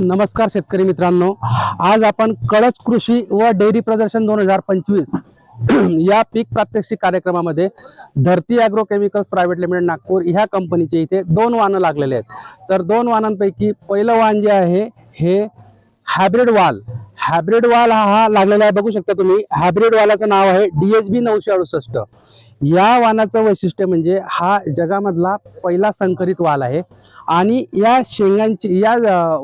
नमस्कार शेतकरी मित्रांनो. आज आपण कळस कृषी व डेअरी प्रदर्शन दोन हजार पंचवीस या पीक प्रात्यक्षिक कार्यक्रमामध्ये Dharti agro chemicals private limited Nagpur ह्या कंपनीचे इथे दोन वाहनं लागलेले आहेत. तर दोन वाहनांपैकी पहिलं वाहन जे आहे हे हायब्रिड वाल हायब्रिड वाल हा हा लागलेला आहे. बघू शकता तुम्ही हायब्रिड वालाचं नाव आहे डीएचबी नऊशे अडुसष्ट. या वानाचं वैशिष्ट्य म्हणजे हा जगामधला पहिला संकरित वाल आहे. आणि या शेंगांची या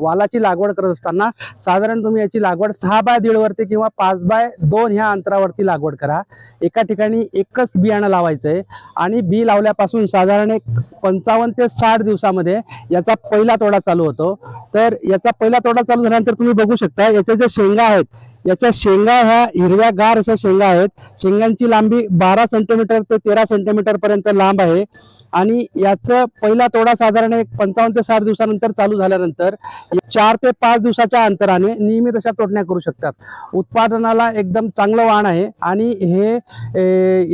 वालाची लागवड करत असताना साधारण तुम्ही याची लागवड सहा बाय दीडवरती किंवा पाच बाय दोन ह्या अंतरावरती लागवड करा. एका ठिकाणी एकच बियाणं लावायचं आहे आणि बी लावल्यापासून साधारण एक पंचावन्न ते साठ दिवसामध्ये याचा पहिला तोडा चालू होतो. तर याचा पहिला तोडा चालू झाल्यानंतर तुम्ही बघू शकता याच्या ज्या शेंगा आहेत याच्या शेंगा ह्या हिरव्यागार अशा शेंगा आहेत. शेंगांची लांबी बारा सेंटीमीटर ते तेरा सेंटीमीटर पर्यंत लांब आहे. आणि याचं पहिला तोडा साधारण एक पंचावन्न ते साठ दिवसानंतर चालू झाल्यानंतर चार ते पाच दिवसाच्या अंतराने नियमित अशा तोडण्या करू शकतात. उत्पादनाला एकदम चांगलं वाण आहे. आणि हे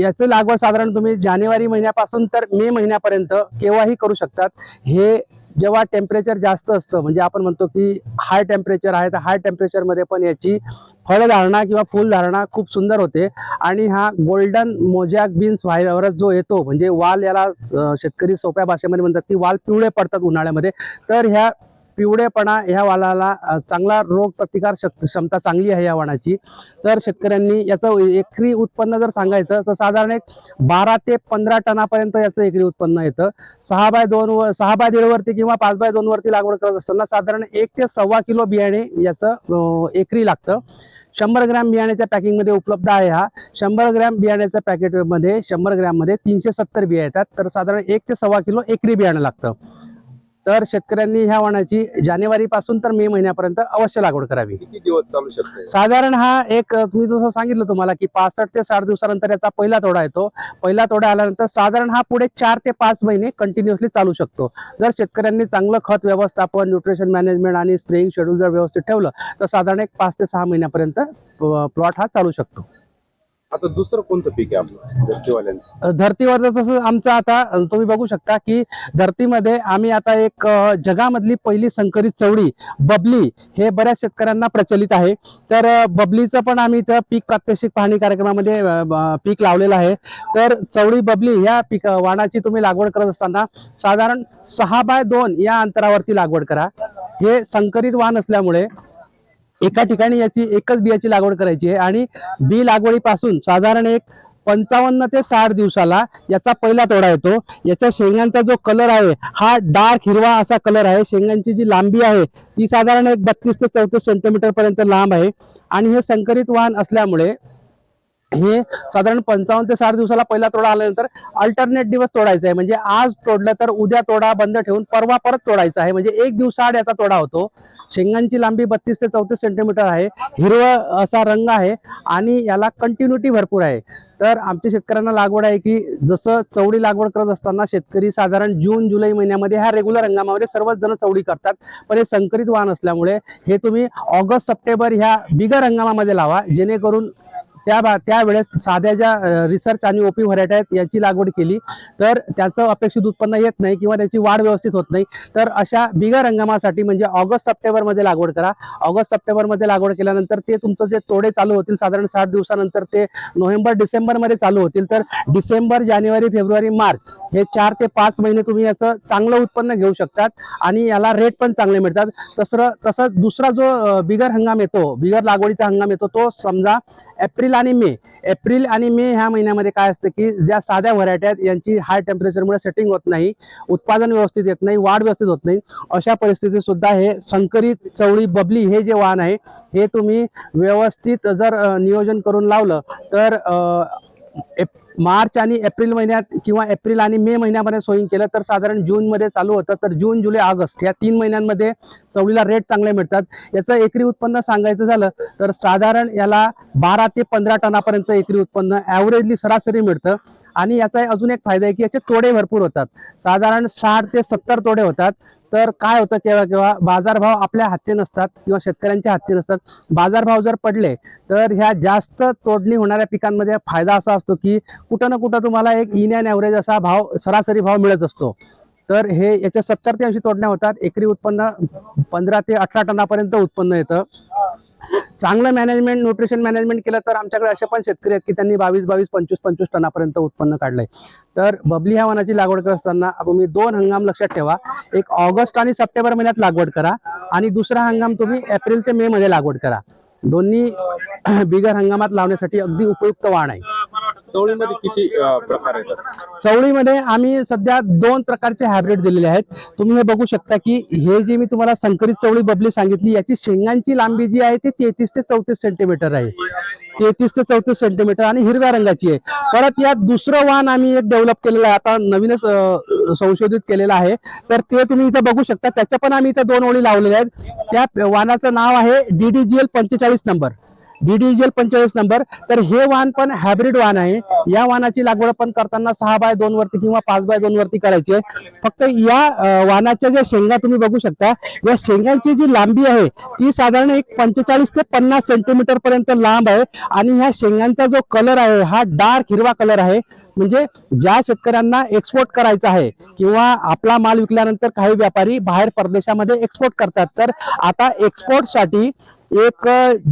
याचं लागवड साधारण तुम्ही जानेवारी महिन्यापासून तर मे महिन्यापर्यंत केव्हाही करू शकतात. हे जेव्हा टेम्परेचर जास्त असतं म्हणजे आपण म्हणतो की हाय टेम्परेचर आहे तर हाय टेम्परेचरमध्ये पण याची फळधारणा किंवा फुलधारणा खूप सुंदर होते. आणि हा गोल्डन मोजॅक बीन्स व्हायरस जो येतो म्हणजे वाल याला शेतकरी सोप्या भाषेमध्ये म्हणतात की वाल पिवळे पडतात उन्हाळ्यामध्ये. तर ह्या पिवळेपणा ह्या वालाला चांगला रोग प्रतिकार शक्ती क्षमता चांगली आहे या वाणाची. तर शेतकऱ्यांनी याचं एकरी उत्पन्न जर सांगायचं तर साधारण एक बारा ते पंधरा टनापर्यंत याचं एकरी उत्पन्न येतं. सहा बाय दोन व सहा बाय दीडवरती किंवा पाच बाय दोनवरती लागवड करत असताना साधारण एक ते सव्वा किलो बियाणे याचं एकरी लागतं. शंभर ग्रॅम बियाण्याच्या पॅकिंगमध्ये उपलब्ध आहे हा. शंभर ग्रॅम बियाण्याच्या पॅकेटमध्ये शंभर ग्रॅममध्ये तीनशे सत्तर बिया येतात. तर साधारण एक ते सव्वा किलो एकरी बियाणं लागतं. तर शेतकऱ्यांनी ह्या वाणाची जानेवारी पासून तर मे महिन्यापर्यंत अवश्य लागवड करावी. किती दिवस चालू शकते? साधारण हा एक मी जसं सांगितलं तुम्हाला की पासष्ट ते साठ दिवसानंतर याचा पहिला तोडा येतो. पहिला तोडा आल्यानंतर साधारण हा पुढे चार ते पाच महिने कंटिन्युअसली चालू शकतो. जर शेतकऱ्यांनी चांगलं खत व्यवस्थापन न्यूट्रिशन मॅनेजमेंट आणि स्प्रेइंग शेड्यूल जर व्यवस्थित ठेवलं तर साधारण एक पाच ते सहा महिन्यापर्यंत प्लॉट हा चालू शकतो. आता दुसरं कोणतं पीक आहे आपलं? धरतीवाल्यांचं. धर्तीवर जसं आमचं आता तुम्ही बघू शकता की धरतीमध्ये आम्ही आता एक अ, जगामधली पहिली संकरित चवडी बबली हे बऱ्याच शेतकऱ्यांना प्रचलित आहे. तर अ, बबलीचं पण आम्ही इथं पीक प्रात्यक्षिक पाहणी कार्यक्रमामध्ये अ, ब- पीक लावलेलं आहे. तर चवडी बबली ह्या पीक वाणाची तुम्ही लागवड करत असताना साधारण सहा बाय दोन या अंतरावरती लागवड करा. हे संकरित वाण असल्यामुळे एका ठिकाणी याची एकच बियाची लागवड करायची आहे. आणि बी लागवडीपासून साधारण एक पंचावन्न ते साठ दिवसाला याचा पहिला तोडा येतो. याच्या शेंगांचा जो कलर आहे हा डार्क हिरवा असा कलर आहे. शेंगांची जी लांबी आहे ती साधारण एक बत्तीस ते चौतीस सेंटीमीटर पर्यंत लांब आहे. आणि हे संकरित वाहन असल्यामुळे हे साधारण पंचावन्न ते साठ दिवसाला पहिला तोडा आल्यानंतर अल्टरनेट दिवस तोडायचा आहे. म्हणजे आज तोडलं तर उद्या तोडा बंद ठेवून परवा परत तोडायचा आहे. म्हणजे एक दिवसाआड याचा तोडा होतो. शेंगांची लांबी बत्तीस ते चौतीस सेंटीमीटर आहे. हिरवं असा रंग आहे आणि याला कंटिन्युटी भरपूर आहे. तर आमच्या शेतकऱ्यांना लागवड आहे की जसं चवडी लागवड करत असताना शेतकरी साधारण जून जुलै महिन्यामध्ये ह्या रेग्युलर हंगामामध्ये सर्वच जण चवडी करतात. पण हे संकरित वाहन असल्यामुळे हे तुम्ही ऑगस्ट सप्टेंबर ह्या बिगर हंगामामध्ये लावा जेणेकरून त्या बा त्यावेळेस साध्या ज्या रिसर्च आणि ओपी व्हरायटी आहेत याची लागवड केली. तर त्याचं अपेक्षित उत्पन्न येत नाही किंवा त्याची वाढ व्यवस्थित होत नाही. तर अशा बिगर हंगामासाठी म्हणजे ऑगस्ट सप्टेंबरमध्ये लागवड करा. ऑगस्ट सप्टेंबरमध्ये लागवड केल्यानंतर ते तुमचं जे तोडे चालू होतील साधारण साठ दिवसानंतर ते नोव्हेंबर डिसेंबरमध्ये चालू होतील. तर डिसेंबर जानेवारी फेब्रुवारी मार्च हे चार ते पाच महिने तुम्ही याचं चांगलं उत्पन्न घेऊ शकतात आणि याला रेट पण चांगले मिळतात. तसं तसंच दुसरा जो बिगर हंगाम येतो बिगर लागवडीचा हंगाम येतो तो समजा एप्रिल आणि मे. एप्रिल आणि मे ह्या महिन्यामध्ये काय असतं की ज्या साध्या व्हरायटी आहेत यांची हाय टेम्परेचरमुळे सेटिंग होत नाही उत्पादन व्यवस्थित येत नाही वाढ व्यवस्थित होत नाही. अशा परिस्थितीत सुद्धा हे संकरित चवळी बबली हे जे वाहन आहे हे तुम्ही व्यवस्थित जर नियोजन करून लावलं तर एप- मार्च आणि एप्रिल महिन्यात किंवा एप्रिल आणि मे महिन्यामध्ये सोयिंग केलं तर साधारण जूनमध्ये चालू होतं. तर जून जुलै ऑगस्ट या तीन महिन्यांमध्ये चवळीला रेट चांगले मिळतात. याचं एकरी उत्पन्न सांगायचं झालं तर साधारण याला बारा ते पंधरा टनापर्यंत एकरी उत्पन्न ॲव्हरेजली सरासरी मिळतं. आणि याचा अजून एक फायदा आहे की याचे तोडे भरपूर होतात. साधारण साठ ते सत्तर तोडे होतात. तर काय होतं केव्हा केव्हा? बाजारभाव आपल्या हातचे नसतात किंवा शेतकऱ्यांच्या हातचे नसतात. बाजारभाव जर पडले तर ह्या जास्त तोडणी होणाऱ्या पिकांमध्ये फायदा असा असतो की कुठं ना कुठं तुम्हाला एक इन अँड ॲव्हरेज असा भाव सरासरी भाव मिळत असतो. तर हे याच्या सत्तर ते ऐंशी तोडण्या होतात. एकरी उत्पन्न पंधरा ते अठरा टनापर्यंत उत्पन्न येतं. चांगलं मॅनेजमेंट न्यूट्रिशन मॅनेजमेंट केलं तर आमच्याकडे असे पण शेतकरी आहेत की त्यांनी बावीस बावीस पंचवीस पंचवीस टनापर्यंत उत्पन्न काढलंय. तर बबली ह्या वनाची लागवड करत असताना तुम्ही दोन हंगाम लक्षात ठेवा. एक ऑगस्ट आणि सप्टेंबर महिन्यात लागवड करा आणि दुसरा हंगाम तुम्ही एप्रिल ते मे मध्ये लागवड करा. दोन्ही बिगर हंगामात लावण्यासाठी अगदी उपयुक्त वाण आहे. चवळीमध्ये किती प्रकार येतात चवळीमध्ये आम्ही सध्या दोन प्रकारचे हायब्रिड दिलेले आहेत. तुम्ही हे बघू शकता की हे जे मी तुम्हाला संकरित चवळी बबली सांगितली याची शेंगांची लांबी जी आहे ती तेहतीस ते चौतीस सेंटीमीटर आहे. तेहतीस ते चौतीस सेंटीमीटर आणि हिरव्या रंगाची आहे. परत यात दुसरं वाण आम्ही एक डेव्हलप केलेलं आहे आता नवीनच संशोधित केलेलं आहे. तर ते तुम्ही इथं बघू शकता. त्याच्या पण आम्ही इथं दोन ओळी लावलेल्या आहेत. त्या वाणाचं नाव आहे डीडीजीएल पंचेचाळीस नंबर. डीडीजीएल पंचेचाळीस नंबर. तर हे वाहन पण हायब्रिड वाहन आहे. या वाहनाची लागवड पण करताना सहा बाय दोन वरती किंवा पाच बाय दोन वरती करायची आहे. फक्त या वाहनाच्या ज्या शेंगा तुम्ही बघू शकता या शेंगांची जी लांबी आहे ती साधारण एक पंचेचाळीस ते पन्नास सेंटीमीटर पर्यंत लांब आहे. आणि ह्या शेंगांचा जो कलर आहे हा डार्क हिरवा कलर आहे. म्हणजे ज्या शेतकऱ्यांना एक्सपोर्ट करायचा आहे किंवा आपला माल विकल्यानंतर काही व्यापारी बाहेर परदेशामध्ये एक्सपोर्ट करतात. तर आता एक्सपोर्टसाठी एक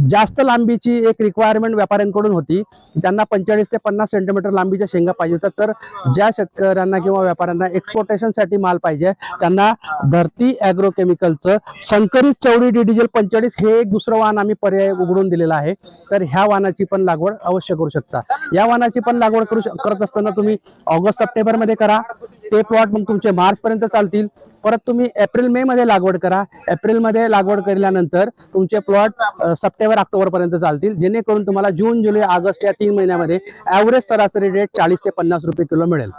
जास्त लांबीची एक रिक्वायरमेंट व्यापाऱ्यांकडून होती. त्यांना पंचेचाळीस ते पन्नास सेंटीमीटर लांबीच्या शेंगा पाहिजे होत्या. तर ज्या शेतकऱ्यांना किंवा व्यापाऱ्यांना एक्सपोर्टेशनसाठी माल पाहिजे त्यांना धरती ॲग्रोकेमिकलचं संकरित चौडी डिडिजल पंचेचाळीस हे एक दुसरं वाहन आम्ही पर्याय उघडून दिलेलं आहे. तर ह्या वाहनाची पण लागवड अवश्य करू शकता. या वाहनाची पण लागवड करू शक- करत असताना तुम्ही ऑगस्ट सप्टेंबरमध्ये करा. ते प्लॉट मग तुमचे मार्चपर्यंत चालतील. परत तुम्ही एप्रिल मे मध्ये लागवड करा. एप्रिलमध्ये लागवड केल्यानंतर तुमचे प्लॉट सप्टेंबर ऑक्टोबर पर्यंत चालतील. जेणेकरून तुम्हाला जून जुलै ऑगस्ट या तीन महिन्यामध्ये ऍव्हरेज सरासरी रेट चाळीस ते पन्नास रुपये किलो मिळेल.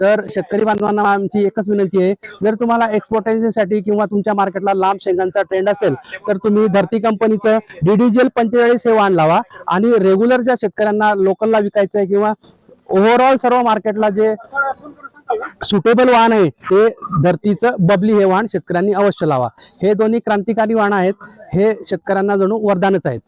तर शेतकरी बांधवांना आमची एकच विनंती आहे जर तुम्हाला एक्सपोर्टेशनसाठी किंवा तुमच्या मार्केटला लांब शेंगांचा ट्रेंड असेल तर तुम्ही धरती कंपनीचं डीडीजीएल पंचेचाळीस हे वाण लावा. आणि रेग्युलर ज्या शेतकऱ्यांना लोकलला विकायचं आहे किंवा ओव्हरऑल सर्व मार्केटला जे सुटेबल वाहन आहे ते धरतीचं बबली हे वाहन शेतकऱ्यांनी अवश्य लावा. हे दोन्ही क्रांतिकारी वाहन आहेत हे शेतकऱ्यांना जणू वरदानच आहेत.